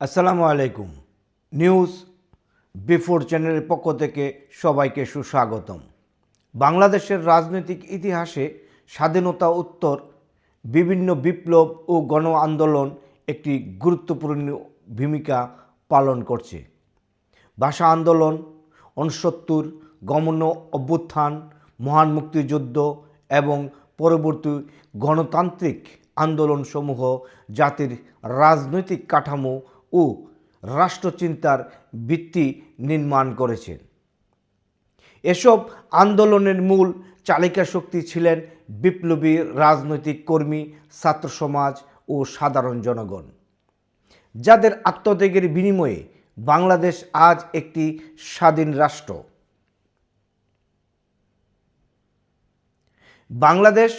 আসসালামু আলাইকুম। News before চ্যানেলের পক্ষ থেকে সবাইকে সুস্বাগতম। বাংলাদেশের রাজনৈতিক ইতিহাসে স্বাধীনতা উত্তর, বিভিন্ন বিপ্লব ও গণ আন্দোলন একটি গুরুত্বপূর্ণ ভূমিকা পালন করছে। ভাষা আন্দোলন উনসত্তর গমন, অভ্যুত্থান, মহান মুক্তিযুদ্ধ এবং পরবর্তী গণতান্ত্রিক আন্দোলনসমূহ জাতির রাজনৈতিক কাঠামো ও রাষ্ট্রচিন্তার ভিত্তি নির্মাণ করেছেন। এসব আন্দোলনের মূল চালিকা শক্তি ছিলেন বিপ্লবী রাজনৈতিক কর্মী, ছাত্র সমাজ ও সাধারণ জনগণ। যাদের আত্মত্যাগের বিনিময়ে বাংলাদেশ আজ একটি স্বাধীন রাষ্ট্র। বাংলাদেশ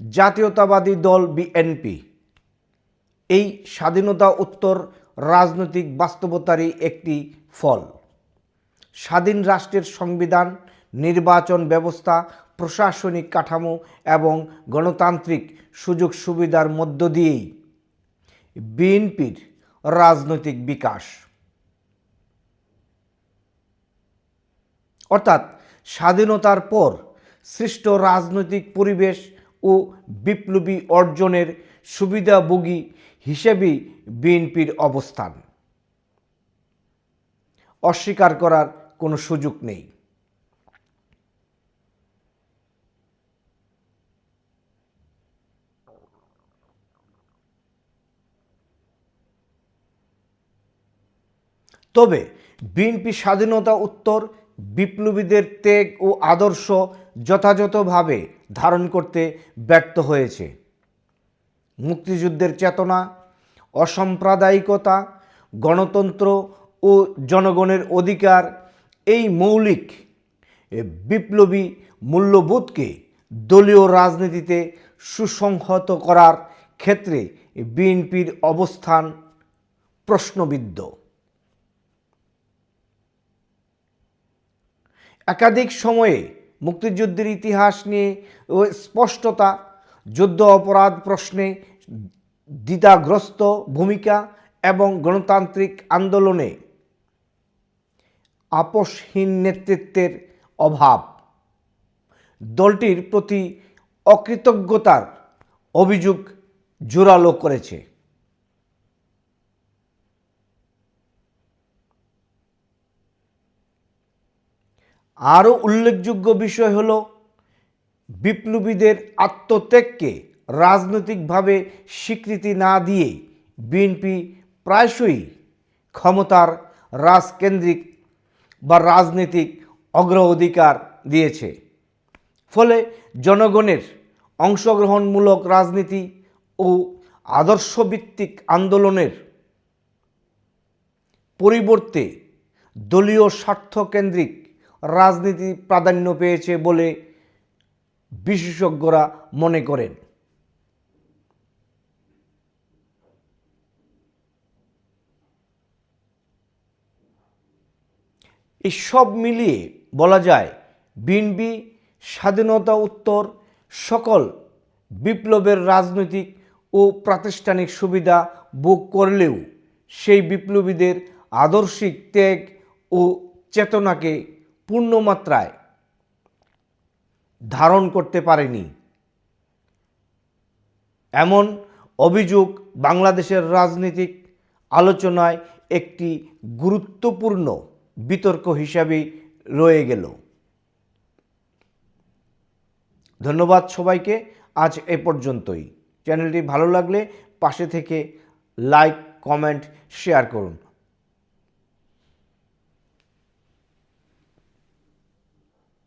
জাতীয়তাবাদী দল বিএনপি। এই স্বাধীনতা উত্তর রাজনৈতিক বাস্তবতারই একটি ফল। স্বাধীন রাষ্ট্রের সংবিধান, নির্বাচন ব্যবস্থা, প্রশাসনিক কাঠামো এবং গণতান্ত্রিক সুযোগ সুবিধার মধ্য দিয়েই বিএনপির রাজনৈতিক বিকাশ। অর্থাৎ স্বাধীনতার পর সৃষ্ট রাজনৈতিক পরিবেশ ও বিপ্লবী অর্জনের সুবিধাভোগী হিসেবেই বিএনপির অবস্থান। অস্বীকার করার কোনো সুযোগ নেই। তবে বিএনপি স্বাধীনতা উত্তর বিপ্লবীদের ত্যাগ ও আদর্শ যথাযথভাবে ধারণ করতে ব্যর্থ হয়েছে। মুক্তিযুদ্ধের চেতনা, অসাম্প্রদায়িকতা, গণতন্ত্র ও জনগণের অধিকার এই মৌলিক বিপ্লবী মূল্যবোধকে দলীয় রাজনীতিতে সুসংহত করার ক্ষেত্রে বিএনপির অবস্থান প্রশ্নবিদ্ধ। একাধিক সময়ে মুক্তিযুদ্ধের ইতিহাস নিয়ে স্পষ্টতা, যুদ্ধ অপরাধ প্রশ্নে দ্বিধাগ্রস্ত ভূমিকা এবং গণতান্ত্রিক আন্দোলনে আপোষহীন নেতৃত্বের অভাব। দলটির প্রতি অকৃতজ্ঞতার অভিযোগ জোরালো করেছে। আরও উল্লেখযোগ্য বিষয় হল, বিপ্লবীদের আত্মত্যাগকে রাজনৈতিকভাবে স্বীকৃতি না দিয়ে বিএনপি প্রায়শই ক্ষমতার রাজকেন্দ্রিক বা রাজনৈতিক অগ্রাধিকার দিয়েছে। ফলে জনগণের অংশগ্রহণমূলক রাজনীতি ও আদর্শভিত্তিক আন্দোলনের পরিবর্তে দলীয় স্বার্থকেন্দ্রিক রাজনীতি প্রাধান্য পেয়েছে বলে বিশেষজ্ঞরা মনে করেন। এই সব মিলিয়ে বলা যায়, বিএনপি, স্বাধীনতা উত্তর, সকল বিপ্লবের রাজনৈতিক ও প্রাতিষ্ঠানিক সুবিধা ভোগ করলেও সেই বিপ্লবীদের আদর্শিক ত্যাগ ও চেতনাকে পূর্ণমাত্রায় ধারণ করতে পারেনি। এমন অভিযোগ বাংলাদেশের রাজনৈতিক আলোচনায় একটি গুরুত্বপূর্ণ বিতর্ক হিসাবে রয়ে গেল। ধন্যবাদ সবাইকে, আজ এ পর্যন্তই। চ্যানেলটি ভালো লাগলে পাশে থেকে লাইক, কমেন্ট, শেয়ার করুন।